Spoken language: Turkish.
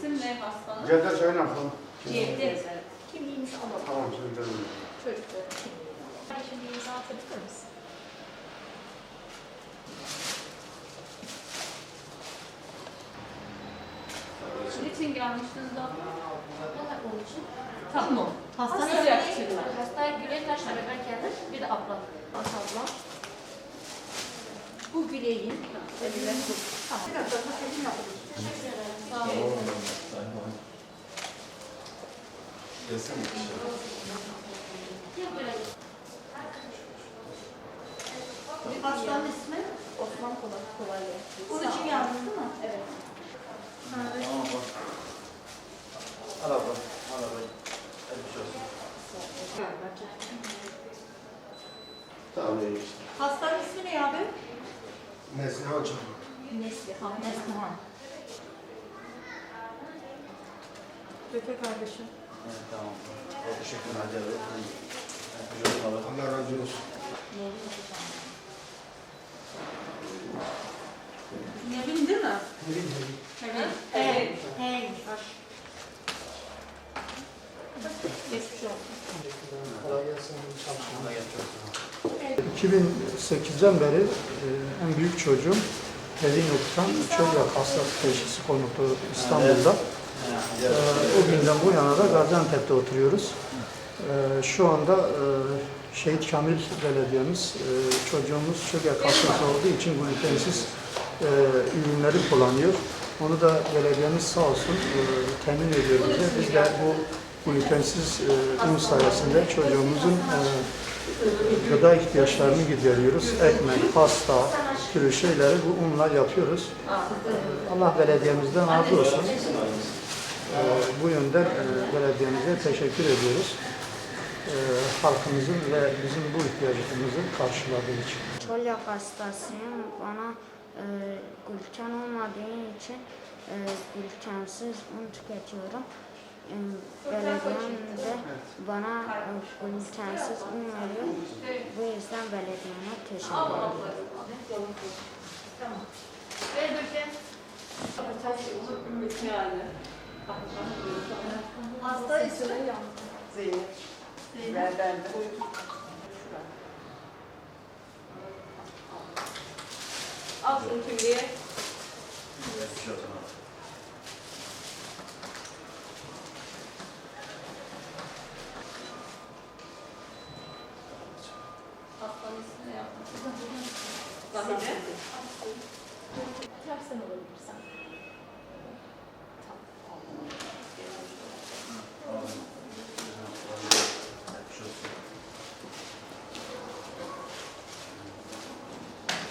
İsim ne hastanın? Cevdet Şahin Arslan. Cevdet. Kimliğimizi alalım. Tamam söyledim. Çocukların kimliğini alalım. Kimliğinizi atabilir misin? Niçin gelmiştiniz daha? Onun için. Tamam. Hastane Hastaya, yakışırlar. hastaya Gülay Taş beraber geldim. Bir de abla. Abla. Bu Gülay'in eline tut. Tamam. Sağ olun. Hastanın ismi Osman Kolay. Kolay. Onun için geldin değil mi? Evet. Al abla. Al abla. Geçmiş olsun. Tamam iyi işte. Hastanın ismi ne abi? Neslihan Çakır. Neslihan. Neslihan. Kardeşim. Evet tamam. Çok teşekkür ederim. Geçmiş olsun Allah razı olsun. Nevin değil mi? Evet. Evet. Hey. Geçmiş olsun. Geçmiş olsun. 2008'den beri e, en büyük çocuğum elin okutan çölyak hastası teşhisi konuldu İstanbul'da. E, o günden bu yana da Gaziantep'te oturuyoruz. E, şu anda e, Şehit Kamil Belediyemiz e, çocuğumuz çölyak hastası olduğu için glutensiz e, ürünleri kullanıyor. Onu da belediyemiz sağ olsun e, temin ediyor bize. Biz de bu glutensiz e, un sayesinde çocuğumuzun e, gıda ihtiyaçlarını gideriyoruz. Ekmek, pasta türü şeyleri bu unla yapıyoruz. Allah belediyemizden razı olsun. Ee, bu yönden e, belediyemize teşekkür ediyoruz. Ee, halkımızın ve bizim bu ihtiyacımızı karşıladığı için. Çölyak hastasıyım. Bana e, gluten olmadığı için e, glutensiz un tüketiyorum. E, belediyem de bana e, glutensiz un veriyor. Keşke. Ama abla. Tamam. Ver döke. Yani. Hasta ismi? Zeynep. Zeynep. Ver ben de. Al şunu kimliğe. Şey Ters olabilir. Tersten olabilir.